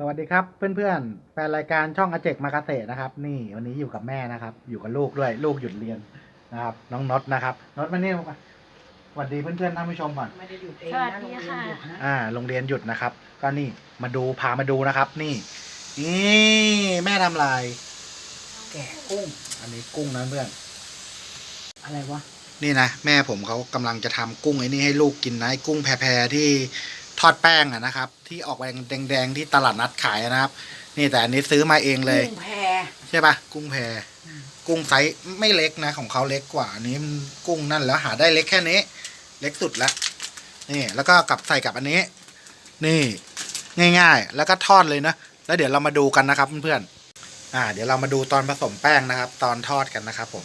สวัสดีครับเพื่อนๆแฟนรายการช่องอาเจกมาเกษตรนะครับ นี่วันนี้อยู่กับแม่นะครับ อยู่กับลูกด้วย ลูกหยุดเรียนนะครับ น้องน็อตนะครับน็อตมานี่มาสวัสดีเพื่อนๆท่านผู้ชมก่อนไม่ได้หยุดเองสวัสนะดีโรงเรียนค่ะหยุดนะ อ่าโรงเรียนหยุดนะครับ ก็นี่มาดูพามาดูนะครับ นี่นี่แม่ทำลาย แกะกุ้ง อันนี้กุ้งนะเพื่อนอะไรวะนี่นะแม่ผมเขากำลังจะทำกุ้งไอ้นี่ให้ลูกกินนะไอ้กุ้งแพรๆที่ ทอดแป้งอะนะครับ ที่ออกแดงๆที่ตลาดนัดขายนะครับ นี่แต่อันนี้ซื้อมาเองเลย กุ้งแพใช่ปะกุ้งแพกุ้งไซส์ไม่เล็กนะ ของเขาเล็กกว่าอันนี้มันกุ้งนั่นแล้วหาได้เล็กแค่นี้ เล็กสุดละนี่แล้วก็กลับใส่กับอันนี้ นี่ง่ายๆ แล้วก็ทอดเลยนะ แล้วเดี๋ยวเรามาดูกันนะครับเพื่อนๆอ่า เดี๋ยวเรามาดูตอนผสมแป้งนะครับ ตอนทอดกันนะครับ ผม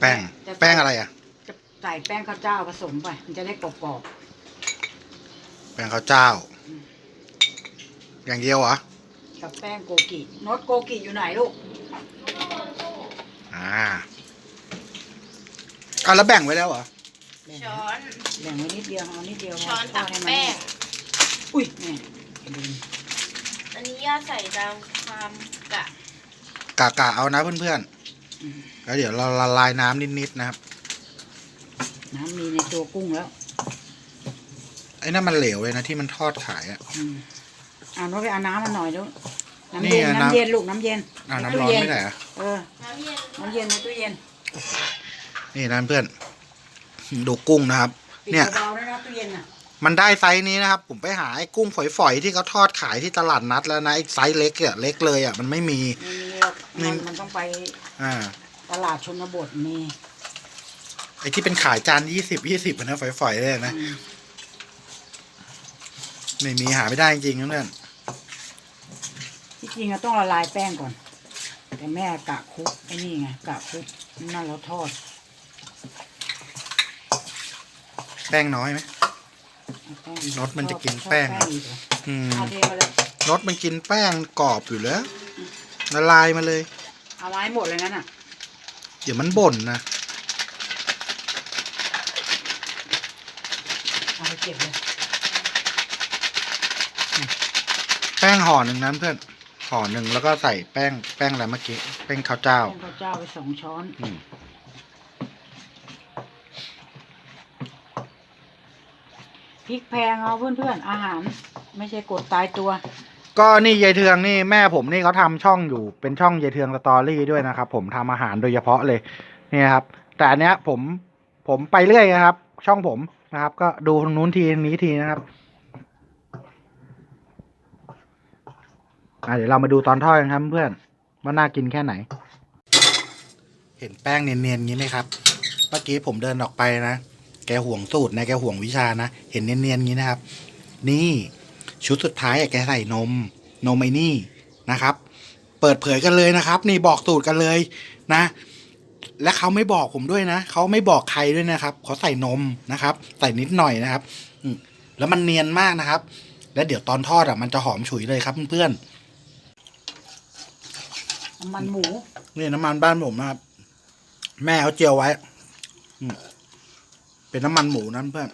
แป้งแป้งอะไรอะจะใส่ แป้งข้าวเจ้าผสมไป มันจะได้กรอบแป้งข้าวเจ้า อย่างเดียวเหรอๆกับแป้งโกกิโนตโกกิอยู่ไหนลูก อ่าอะแล้วแบ่งไว้แล้วเหรอแบ่งช้อน แบ่งไว้นิดเดียวเอานิดเดียวช้อนตักให้มัแป้ง อุ้ยนี่ดูอันนี้ย่าใส่ตามความกะกะกะเอานะเพื่อนอืมๆแล้วเดี๋ยวเราละลายน้ำนิดๆนะครับ น้ำมีในตัวกุ้งแล้ว ไอ้นั่นมันเหลวเลยนะที่มันทอดขายอะ อืมเอาโน้ตไปเอาน้ำมาหน่อยลูกน้ำนี่เย็นอะน้ำน้ำ เย็นลูกน้ำเย็นอ่าในน้ำตู้ร้อนเย็ไม่ได้เหรอะเออ น้ำเย็นน้ำเย็นในตู้เย็นนี่นะเพื่อนดูกุ้งนะครับ ปิดเนี่ย เบาๆด้วยนะตู้เย็นน่ะมันได้ไซส์นี้นะครับ ผมไปหาไอ้กุ้งฝอยๆที่เขาทอดขายที่ตลาดนัดแล้วนะไอ้ไซส์เล็กอะเล็กเลยอะมันไม่มีไม่มีหรอกนี่มันมันต้องไปอ่า ตลาดชนบทมี ไอ้ที่เป็นขายจานยี่สิบยี่สิบนะฝอยๆเลยนะอืมไม่มีหาไม่ได้จริงๆนะเพื่อนที่จริงเราต้องละลายแป้งก่อน แต่แม่กะคลุกไอ้นี่ไงกะคลุกนั่นเราทอด แป้งน้อยไหม เอาแป้งรสมันจะกินแป้ง ชอบอีกเหรออืมเอาเทมาเลยรสมันกินแป้งกรอบอยู่แล้วละลายมาเลย เอาไว้หมดเลยงั้นอะ เดี๋ยวมันบ่นนะ ไปเก็บเลยแป้งห่อหนึ่งนั้นเพื่อนห่อหนึ่งแล้วก็ใส่แป้งแป้งอะไรเมื่อกี้แป้งข้าวเจ้าแป้งข้าวเจ้าไปสองช้อน อืมพริกแพงเอาเพื่อนๆ อาหาร ไม่ใช่กดตายตัว ก็นี่ยายเทืองนี่แม่ผมนี่เขาทำช่องอยู่เป็นช่องยายเทืองสตอรี่ด้วยนะครับ ผมทำอาหารโดยเฉพาะเลยนี่ครับ แต่อันเนี้ยผมผมไปเรื่อยนะครับ ช่องผม นะครับ ก็ดูทางนู้นทีนี้ทีนะครับอะเดี๋ยวเรามาดูตอนทอดกันครับเพื่อนว่าน่ากินแค่ไหน เห็นแป้งเนียนๆงี้ไหมครับ เมื่อกี้ผมเดินออกไปนะ แกห่วงสูตรนะแกห่วงวิชานะ เห็นเนียนๆงี้นะครับ นี่ชุดสุดท้ายแกใส่นม นมไอ้นี่นะครับ เปิดเผยกันเลยนะครับ นี่บอกสูตรกันเลยนะ และเขาไม่บอกผมด้วยนะเขาไม่บอกใครด้วยนะครับเขาใส่นมนะครับ ใส่นิดหน่อยนะครับอืมแล้วมันเนียนมากนะครับ แล้วเดี๋ยวตอนทอดอะมันจะหอมฉุยเลยครับเพื่อนน้ำมันหมูๆนี่น้ำมันบ้านผมนะครับ แม่เขาเจียวไว้อืมเป็นน้ำมันหมูนะเพื่อน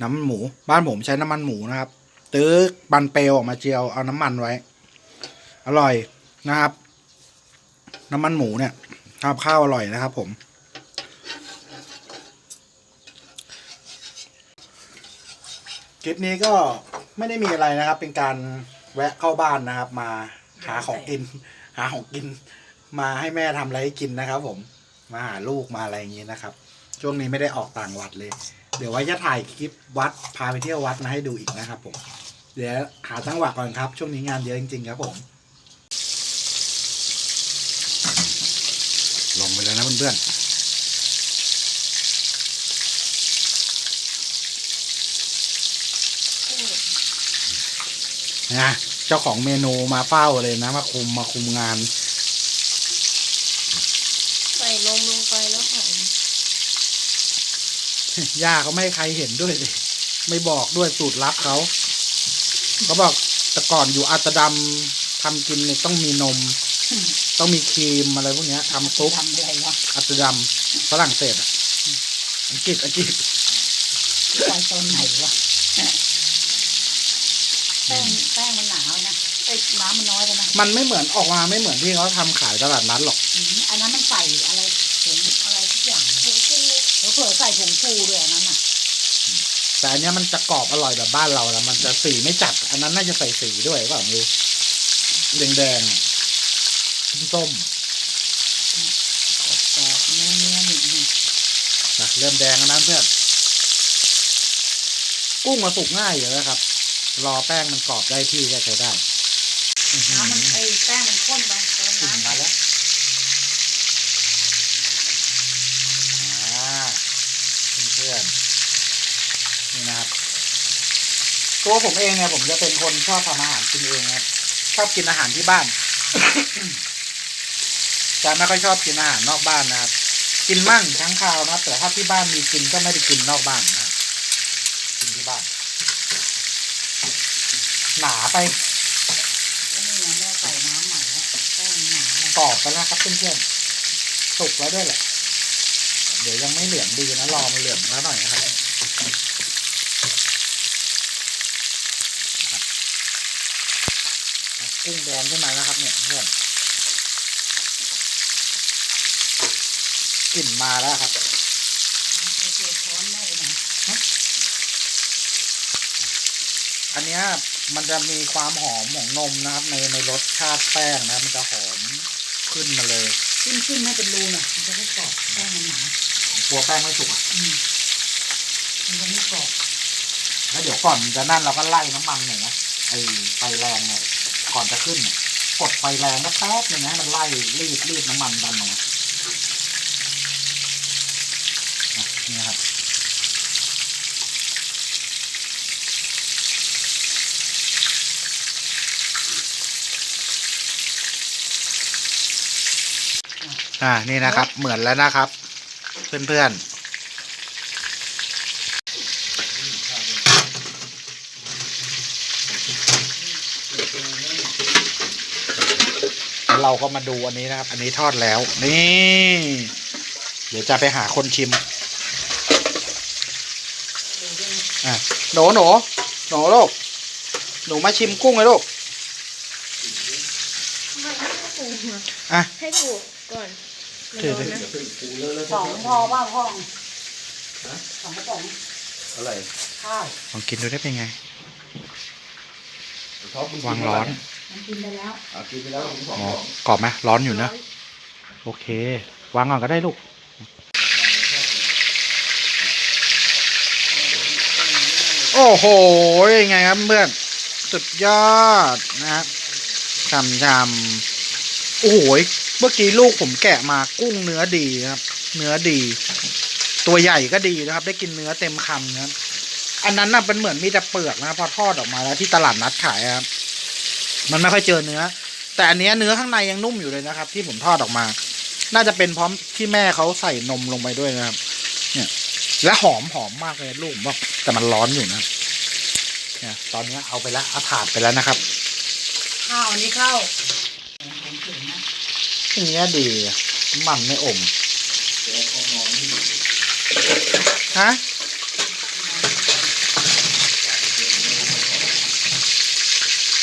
น้ำมันหมู บ้านผมใช้น้ำมันหมูนะครับ ตื้อบันเปลวออกมาเจียวเอาน้ำมันไว้ อร่อยนะครับ น้ำมันหมูเนี่ยทำข้าวอร่อยนะครับผม คลิปนี้ก็ไม่ได้มีอะไรนะครับ เป็นการแวะเข้าบ้านนะครับ มาหาของกิน หาของกิน มาให้แม่ทำอะไรให้กินนะครับ ผม มาหาลูกมาอะไรอย่างนี้นะครับ ช่วงนี้ไม่ได้ออกต่างวัดเลย เดี๋ยวไว้จะถ่ายคลิปวัดพาไปเที่ยววัดมาให้ดูอีกนะครับ ผม เดี๋ยวหาจังหวะก่อนครับ ช่วงนี้งานเยอะจริงๆครับผม ลงไปแล้วนะ เพื่อนๆนะเจ้าของเมนูมาเฝ้าเลยนะ มาคุมมาคุมงาน ใส่นมลงไปแล้วหอมย่าเขาไม่ให้ใครเห็นด้วยเลยไม่บอกด้วยสูตรลับเขาเขาบอกแต่ก่อนอยู่อัตดำทำกินเนี่ยต้องมีนม ต้องมีครีมอะไรพวกเนี้ยทำซุปทำอะไรวะอัตดำฝรั่งเศสอะอังกฤษอังกฤษไปตอนไหนวะแป้งแป้งมันหนานะไอ้น้ำมันน้อยไปนะมันไม่เหมือนออกมาไม่เหมือนที่เขาทำขายตลาดนัดหรอกอืมอันนั้นมันใส่อะไรผงอะไรทุกอย่างหมูฟูแล้วเผื่อใส่ผงฟูด้วยอันนั้นอะแต่อันเนี้ยมันจะกรอบอร่อยแบบบ้านเราแล้วมันจะสีไม่จัด อันนั้นน่าจะใส่สีด้วยเปล่าไม่รู้แดงๆ อะส้มแต่เนื้อเนื้อหนึบหนึบๆนะเริ่มแดงแล้วนะเพื่อนกุ้งมาสุกง่ายอยู่แล้วครับ รอแป้งมันกรอบได้ที่ก็ใช้ได้อื้อหือน้ำมันไอ้แป้งมันข้นไปเติมกลิ่นน้ำมาแล้วอ่าเพื่อนๆนี่นะครับตัวผมเองเนี่ยผมจะเป็นคนชอบทำอาหารกินเองครับชอบกินอาหารที่บ้าน จะไม่ค่อยชอบกินอาหารนอกบ้านนะครับ กินมั่งครั้งคราวนะครับแต่ถ้าที่บ้านมีกินก็ไม่ได้กินนอกบ้านนะครับกินที่บ้าน หนาไปแล้วนี่ไงแม่ใส่น้ำใหม่แล้วแป้งมันหนาแล้วกรอบไปแล้วครับเพื่อนๆสุกแล้วด้วยแหละ เดี๋ยวยังไม่เหลืองดีนะรอมันเหลืองแล้วหน่อยนะครับนะครับกุ้งแดงขึ้นมาแล้วครับเนี่ยเพื่อน กลิ่นมาแล้วครับไอ้เศษช้อนแม่ไปไหนอันเนี้ยมันจะมีความหอมของนมนะครับ ในในรสชาติแป้งนะ มันจะหอมขึ้นมาเลยจิ้มจิ้มให้เป็นรูหน่อยมันจะได้กรอบแป้งมันหนากลัวแป้งไม่สุกอะอืมมันจะไม่กรอบแล้วเดี๋ยวก่อนจะนั่นเราก็ไล่น้ำมันหน่อยนะไอไฟแรงเนี่ยก่อนจะขึ้นเนี่ยกดไฟแรงก็แป๊บนึงนะให้มันไล่รีดรีดน้ำมันดันออกมาอะ นี่ครับอ่านี่นะครับ เหมือนแล้วนะครับ เพื่อนๆ เราก็มาดูอันนี้นะครับ อันนี้ทอดแล้ว นี่ เดี๋ยวจะไปหาคนชิม อะ หนูหนูหนูลูกหนูมาชิมกุ้งเลยลูกไม่ให้ปูอะให้ปูก่อนถือไปนะสองพอป่ะพ่องสองกระป๋องอะไรข้าวลองกินดูได้เป็นไงชอบวางร้อนมันกินไปแล้วอะกินไปแล้วผมสองอ๋อกรอบไหมร้อนอยู่นะ โอเค วางก่อนก็ได้ลูก อ้โหยังไงครับเพื่อนสุดยอดนะครับชำชำโอ้โหเมื่อกี้ลูกผมแกะมากุ้งเนื้อดีครับ เนื้อดี ตัวใหญ่ก็ดีนะครับ ได้กินเนื้อเต็มคำนะครับอันนั้นน่ะเป็นเหมือนมีแต่เปลือกนะพอทอดออกมาแล้วที่ตลาดนัดขายครับมันไม่ค่อยเจอเนื้อ แต่อันนี้เนื้อข้างในยังนุ่มอยู่เลยนะครับ ที่ผมทอดออกมา น่าจะเป็นพร้อมที่แม่เขาใส่นมลงไปด้วยนะครับ เนี่ย และหอมหอมมากเลยลูกผมว่าแต่มันร้อนอยู่นะครับเนี่ยตอนนี้เอาไปแล้วเอาถาดไปแล้วนะครับ ข้าวอันนี้ข้าวผมถึงนะอย่างเงี้ยดีมันไม่อมฮะ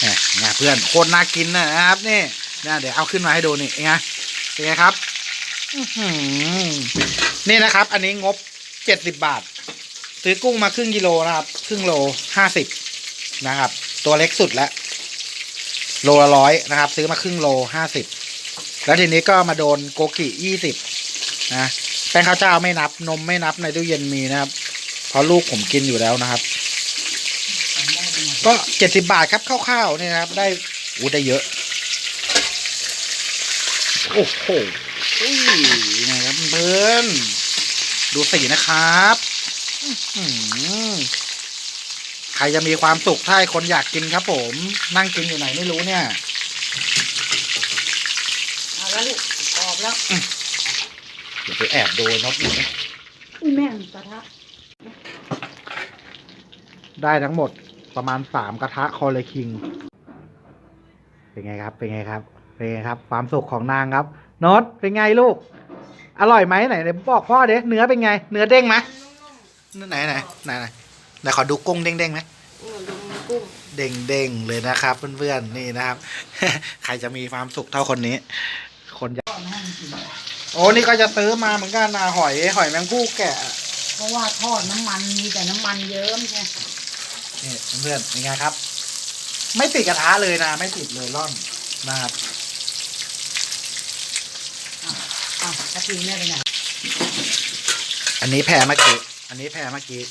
เนี่ยไงเพื่อนโคตรน่ากินนะครับนี่เนี่ยเดี๋ยวเอาขึ้นมาให้ดูนี่ไงเป็นไงครับอื้อหือนี่นะครับ อันนี้งบ เจ็ดสิบบาท ซื้อกุ้งมาครึ่งกิโลนะครับ ครึ่งโลห้าสิบนะครับ ตัวเล็กสุดแล้วโลละร้อยนะครับ ซื้อมาครึ่งโลห้าสิบแล้วทีนี้ก็มาโดนโกกิยี่สิบนะแป้งข้าวเจ้าไม่นับนมไม่นับในตู้เย็นมีนะครับ เพราะลูกผมกินอยู่แล้วนะครับ ก็เจ็ดสิบาทครับคร่าวๆนี่นะครับ ได้อู้ได้เยอะ โอ้โหอุ้ยยังไงครับเพื่อน ดูสีนะครับอื้อหือใครจะมีความสุขถ้าให้คนอยากกินครับ ผม นั่งกินอยู่ไหนไม่รู้เนี่ยเอาแล้วลูกกรอบแล้วเดี๋ยวไปแอบดูน็อตหน่อยนะอุ้ยแม่งกระทะได้ทั้งหมดประมาณสามกระทะคอเลคิง เป็นไงครับ เป็นไงครับ เป็นไงครับ ความสุขของนางครับน็อตเป็นไงลูก อร่อยไหมไหนไหนบอกพ่อเด้เนื้อเป็นไง เนื้อเด้งไหมนุ่มไหนไหนไหนไหนแต่ขอดูกุ้งเด้งๆไหมเออลงกุ้งเด้งๆเลยนะครับ เพื่อนๆนี่นะครับ ใครจะมีความสุขเท่าคนนี้คนอยากทอดให้มันกินโอ้นี่ก็จะซื้อมาเหมือนกันนะหอยหอยแมงผู้แกะ เพราะว่าทอดน้ำมันมีแต่น้ำมันเยิ้มไงนี่เพื่อนๆเป็นไงครับ ไม่ติดกระทะเลยนะ ไม่ติดเลยร่อนนะครับะทีแม่ไปไหนอันนี้แพรเมื่อกี้ อันนี้แพรเมื่อกี้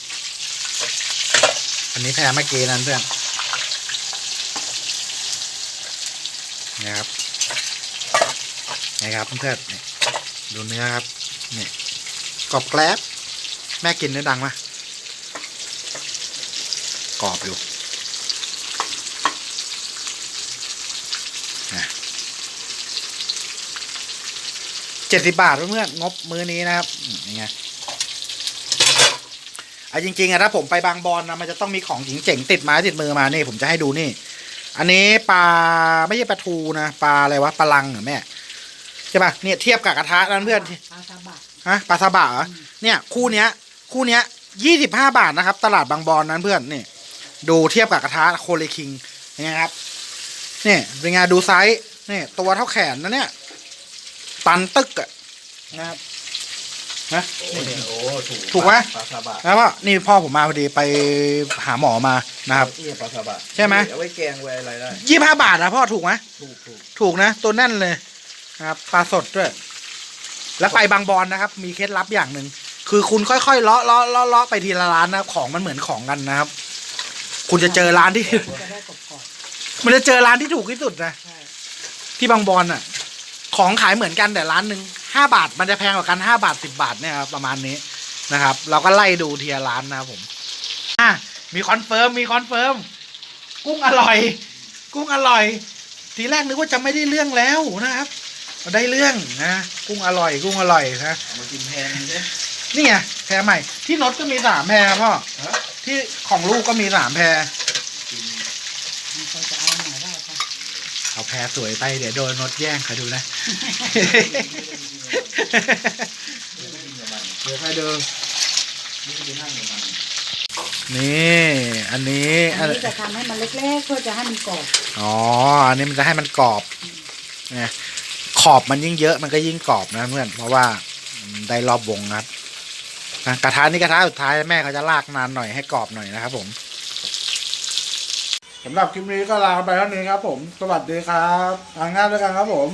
อันนี้แพรเมื่อกี้นั่นเพื่อนนะครับนะครับเพื่อนๆดูเนื้อครับนี่กรอบแกลบแม่กินเนื้อดังปะกรอบอยู่ เจ็ดสิบบาทเพื่อนๆงบมื้อนี้นะครับอืมยังไงเอาจริงๆอะถ้าผมไปบางบอนนะมันจะต้องมีของหญิงเจ๋งติดไม้ติดมือมานี่ผมจะให้ดูนี่ อันนี้ปลาไม่ใช่ปลาทูนะปลาอะไรวะปลาลังเหรอแม่ใช่ปะเนี่ยเทียบกับกระทะนั้นเพื่อนปลาซาบะฮะปลาซาบะเหรอเนี่ยคู่เนี้ย คู่เนี้ยยี่สิบห้าบาทนะครับ ตลาดบางบอนนั้นเพื่อนนี่ดูเทียบกับกระทะโคเลคิงยังไงครับเนี่ยเป็นไงดูไซส์เนี่ยตัวเท่าแขนนะเนี่ย ตันตึกอะนะครับนะ โอ้เนี่ยโอ้ถูกถูกไหม ปลาซาบะแล้วก็นี่พ่อผมมาพอดีไปหาหมอมานะครับ เนี่ยปลาซาบะใช่ไหม เอาไว้แกงไว้อะไรได้ยี่ห้าบาทนะพ่อถูกไหมถูกถูกถูกนะ ตัวแน่นเลยนะครับปลาสดด้วย แล้วไปบางบอนนะครับ มีเคล็ดลับอย่างหนึ่งคือคุณค่อยๆเลาะเลาะเลาะเลาะไปทีละร้านนะครับของมันเหมือนของกันนะครับ คุณจะเจอร้านที่ จะได้กรอบมันจะเจอร้านที่ถูกที่สุดนะ ๆใช่ที่บางบอนอะ ของขายเหมือนกันแต่ร้านหนึ่งห้าบาท มันจะแพงกว่ากันห้าบาทสิบาทเนี่ยครับประมาณนี้นะครับ เราก็ไล่ดูทีละร้านนะครับผมอะมีคอนเฟิร์มมีคอนเฟิร์มกุ้งอร่อย กุ้งอร่อย ทีแรกนึกว่าจะไม่ได้เรื่องแล้วนะครับได้เรื่องนะกุ้งอร่อย กุ้งอร่อยนะเอามากินแทนใช่นี่ไงแพรใหม่ ที่รถก็มีสามแพรพ่อฮะที่ของลูกก็มีสามแพรกินมันก็จะเอาไหนได้ค่ะ เอาแพรสวยไปเดี๋ยวโดนรถแย่งใครดูนะ เดี๋ยวไม่กินกับมันเดี๋ยวใครดูไม่ได้ไปนั่งกับมันนี่อันนี้อันนี้จะทำให้มันเล็กๆเพื่อจะให้มันกรอบ อ๋อ อันนี้มันจะให้มันกรอบนะขอบมันยิ่งเยอะมันก็ยิ่งกรอบนะเพื่อนเพราะว่ามันได้รอบวงนะครับนะกระทะนี่กระทะสุดท้ายแม่เขาจะลากนานหน่อยให้กรอบหน่อยนะครับผม สำหรับคลิปนี้ก็ลาไปเท่านี้ครับผม สวัสดีครับทางหน้าด้วยกันครับผม